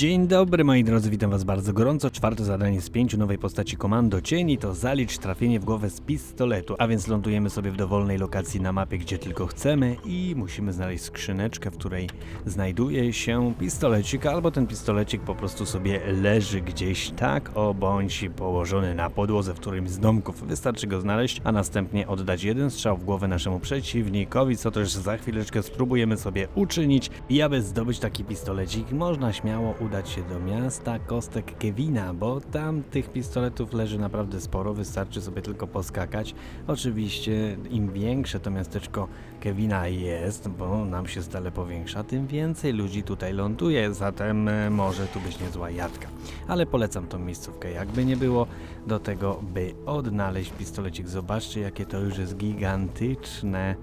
Dzień dobry moi drodzy, witam was bardzo gorąco. Czwarte zadanie z pięciu nowej postaci Komando Cieni to zalicz trafienie w głowę z pistoletu. A więc lądujemy sobie w dowolnej lokacji na mapie, gdzie tylko chcemy i musimy znaleźć skrzyneczkę, w której znajduje się pistolecik, albo ten pistolecik po prostu sobie leży gdzieś tak o bądź położony na podłodze w którymś z domków. Wystarczy go znaleźć, a następnie oddać jeden strzał w głowę naszemu przeciwnikowi, co też za chwileczkę spróbujemy sobie uczynić. I aby zdobyć taki pistolecik, można śmiało się do miasta Kostek Kevina, bo tam tych pistoletów leży naprawdę sporo, wystarczy sobie tylko poskakać. Oczywiście im większe to miasteczko Kevina jest, bo nam się stale powiększa, tym więcej ludzi tutaj ląduje, zatem e, może tu być niezła jadka. Ale polecam tą miejscówkę, jakby nie było, do tego, by odnaleźć pistolecik. Zobaczcie, jakie to już jest gigantyczne.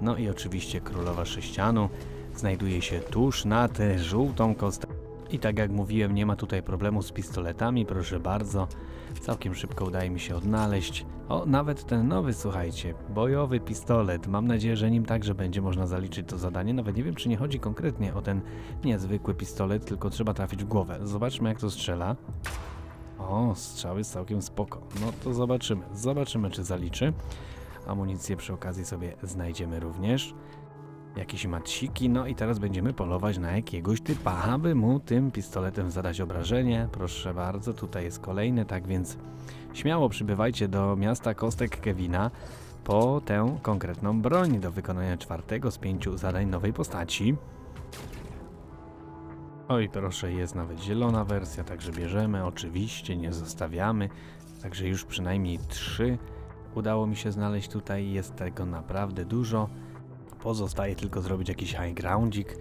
No i oczywiście królowa sześcianu znajduje się tuż nad żółtą kostką. I tak jak mówiłem, nie ma tutaj problemu z pistoletami, proszę bardzo. Całkiem szybko udaje mi się odnaleźć. O, nawet ten nowy, słuchajcie, bojowy pistolet. Mam nadzieję, że nim także będzie można zaliczyć to zadanie. Nawet nie wiem, czy nie chodzi konkretnie o ten niezwykły pistolet, tylko trzeba trafić w głowę. Zobaczmy, jak to strzela. O, strzały jest całkiem spoko. No to zobaczymy. Zobaczymy, czy zaliczy. Amunicję przy okazji sobie znajdziemy również. Jakieś matsiki, no i teraz będziemy polować na jakiegoś typa, aby mu tym pistoletem zadać obrażenie. Proszę bardzo, tutaj jest kolejny, tak więc śmiało przybywajcie do miasta Kostek Kevina po tę konkretną broń do wykonania czwartego z pięciu zadań nowej postaci. Oj, proszę, jest nawet zielona wersja, także bierzemy, oczywiście, nie zostawiamy. Także już przynajmniej trzy udało mi się znaleźć tutaj, jest tego naprawdę dużo. Pozostaje tylko zrobić jakiś high groundzik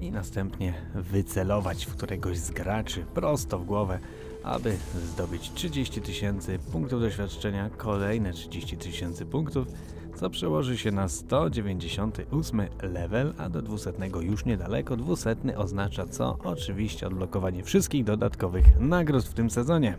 i następnie wycelować w któregoś z graczy prosto w głowę, aby zdobyć 30 tysięcy punktów doświadczenia, kolejne 30 tysięcy punktów, co przełoży się na 198 level, a do 200 już niedaleko. 200 oznacza co? Oczywiście odblokowanie wszystkich dodatkowych nagród w tym sezonie.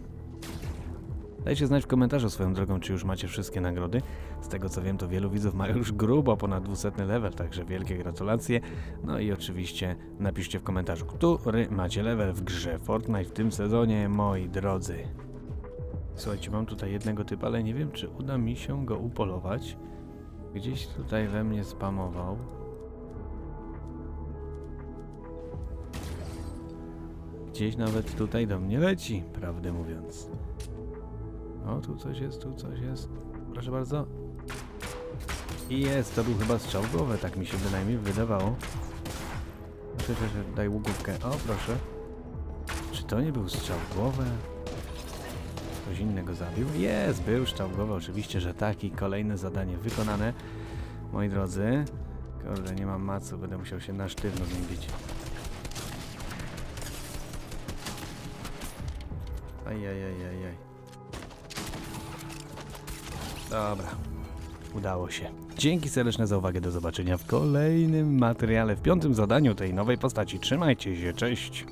Dajcie znać w komentarzu swoją drogą, czy już macie wszystkie nagrody. Z tego co wiem, to wielu widzów ma już grubo ponad 200 level, także wielkie gratulacje. No i oczywiście napiszcie w komentarzu, który macie level w grze Fortnite w tym sezonie, moi drodzy. Słuchajcie, mam tutaj jednego typa, ale nie wiem, czy uda mi się go upolować. Gdzieś tutaj we mnie spamował. Gdzieś nawet tutaj do mnie leci, prawdę mówiąc. O, tu coś jest, tu coś jest. Proszę bardzo. I jest, to był chyba strzał głowę, tak mi się bynajmniej wydawało. Proszę, daj ługówkę. O, proszę. Czy to nie był strzał głowę? Ktoś innego zabił? Jest, był strzał głowę, oczywiście, że tak. I kolejne zadanie wykonane. Moi drodzy. Kurde, nie mam macu, będę musiał się na sztywno z nim bić. Ajajajajaj. Dobra, udało się. Dzięki serdeczne za uwagę, do zobaczenia w kolejnym materiale, w piątym zadaniu tej nowej postaci. Trzymajcie się, cześć!